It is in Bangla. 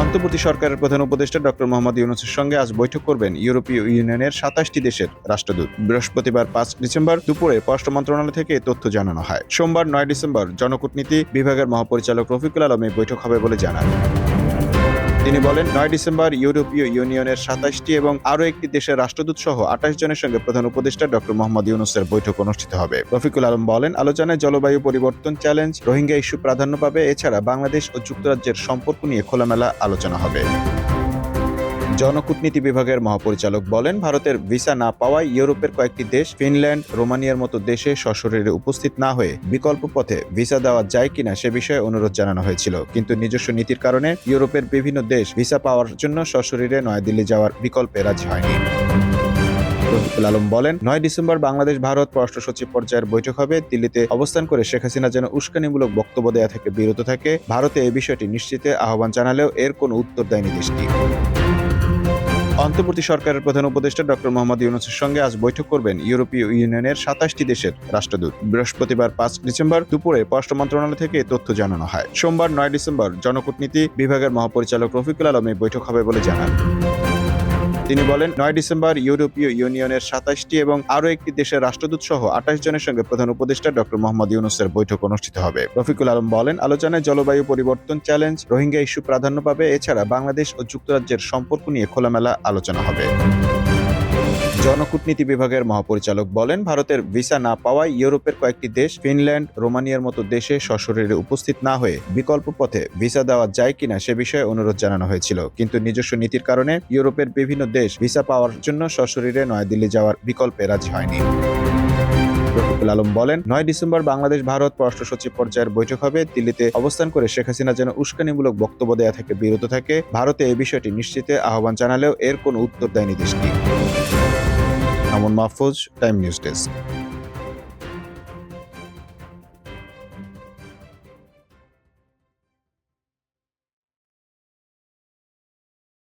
অন্তর্বর্তী সরকারের প্রধান উপদেষ্টা ডক্টর মোহাম্মদ ইউনুসের সঙ্গে আজ বৈঠক করবেন ইউরোপীয় ইউনিয়নের সাতাশটি দেশের রাষ্ট্রদূত। বৃহস্পতিবার পাঁচ ডিসেম্বর দুপুরে পররাষ্ট্র মন্ত্রণালয় থেকে তথ্য জানানো হয়। সোমবার নয় ডিসেম্বর জনকূটনীতি বিভাগের মহাপরিচালক রফিকুল আলম এই বৈঠক হবে বলে জানান। তিনি বলেন, নয় ডিসেম্বর ইউরোপীয় ইউনিয়নের সাতাশটি এবং আরও একটি দেশের রাষ্ট্রদূত সহ আঠাশ জনের সঙ্গে প্রধান উপদেষ্টা ডক্টর মোহাম্মদ ইউনুসের বৈঠক অনুষ্ঠিত হবে। রফিকুল আলম বলেন, আলোচনায় জলবায়ু পরিবর্তন চ্যালেঞ্জ, রোহিঙ্গা ইস্যু প্রাধান্য পাবে, এছাড়া বাংলাদেশ ও যুক্তরাজ্যের সম্পর্ক নিয়ে খোলামেলা আলোচনা হবে। জনকূটনীতি বিভাগের মহাপরিচালক বলেন, ভারতের ভিসা না পাওয়ায় ইউরোপের কয়েকটি দেশ, ফিনল্যান্ড, রোমানিয়ার মতো দেশে সশরীরে উপস্থিত না হয়ে বিকল্প পথে ভিসা দেওয়া যায় কিনা সে বিষয়ে অনুরোধ জানানো হয়েছিল। কিন্তু নিজস্ব নীতির কারণে ইউরোপের বিভিন্ন দেশ ভিসা পাওয়ার জন্য সশরীরে নয়াদিল্লি যাওয়ার বিকল্পে রাজি হয়নি। রফিকুল আলম বলেন, নয় ডিসেম্বর বাংলাদেশ ভারত পররাষ্ট্র সচিব পর্যায়ের বৈঠক হবে। দিল্লিতে অবস্থান করে শেখ হাসিনা যেন উস্কানিমূলক বক্তব্য দেয়া থেকে বিরত থাকে। ভারতে এই বিষয়টি নিশ্চিতে আহ্বান জানালেও এর কোনো উত্তর দেয়নি দেশটি। অন্তর্বর্তী সরকারের প্রধান উপদেষ্টা ডক্টর মোহাম্মদ ইউনুসের সঙ্গে আজ বৈঠক করবেন ইউরোপীয় ইউনিয়নের সাতাশটি দেশের রাষ্ট্রদূত। বৃহস্পতিবার পাঁচ ডিসেম্বর দুপুরে পররাষ্ট্র মন্ত্রণালয় থেকে তথ্য জানানো হয়। সোমবার নয় ডিসেম্বর জনকূটনীতি বিভাগের মহাপরিচালক রফিকুল আলম এই বৈঠক হবে বলে জানান। তিনি বলেন, নয় ডিসেম্বর ইউরোপীয় ইউনিয়নের সাতাশটি এবং আরও একটি দেশের রাষ্ট্রদূত সহ আঠাশ জনের সঙ্গে প্রধান উপদেষ্টা ডক্টর মোহাম্মদ ইউনুসের বৈঠক অনুষ্ঠিত হবে। রফিকুল আলম বলেন, আলোচনায় জলবায়ু পরিবর্তন চ্যালেঞ্জ, রোহিঙ্গা ইস্যু প্রাধান্য পাবে, এছাড়া বাংলাদেশ ও যুক্তরাজ্যের সম্পর্ক নিয়ে খোলামেলা আলোচনা হবে। জনকূটনীতি বিভাগের মহাপরিচালক বলেন, ভারতের ভিসা না পাওয়ায় ইউরোপের কয়েকটি দেশ, ফিনল্যান্ড, রোমানিয়ার মতো দেশে সশরীরে উপস্থিত না হয়ে বিকল্প পথে ভিসা দেওয়া যায় কিনা সে বিষয়ে অনুরোধ জানানো হয়েছিল। কিন্তু নিজস্ব নীতির কারণে ইউরোপের বিভিন্ন দেশ ভিসা পাওয়ার জন্য সশরীরে নয়াদিল্লি যাওয়ার বিকল্পে রাজি হয়নি। রফিকুল আলম বলেন, নয় ডিসেম্বর বাংলাদেশ ভারত পররাষ্ট্র সচিব পর্যায়ের বৈঠক হবে। দিল্লিতে অবস্থান করে শেখ হাসিনা যেন উস্কানিমূলক বক্তব্য দেয়া থেকে বিরত থাকে। ভারতে এই বিষয়টি নিশ্চিতে আহ্বান জানালেও এর কোনো উত্তর দেয়নি দেশটি। আমন মাহফুজ টাইম নিউজ ডেস্ক।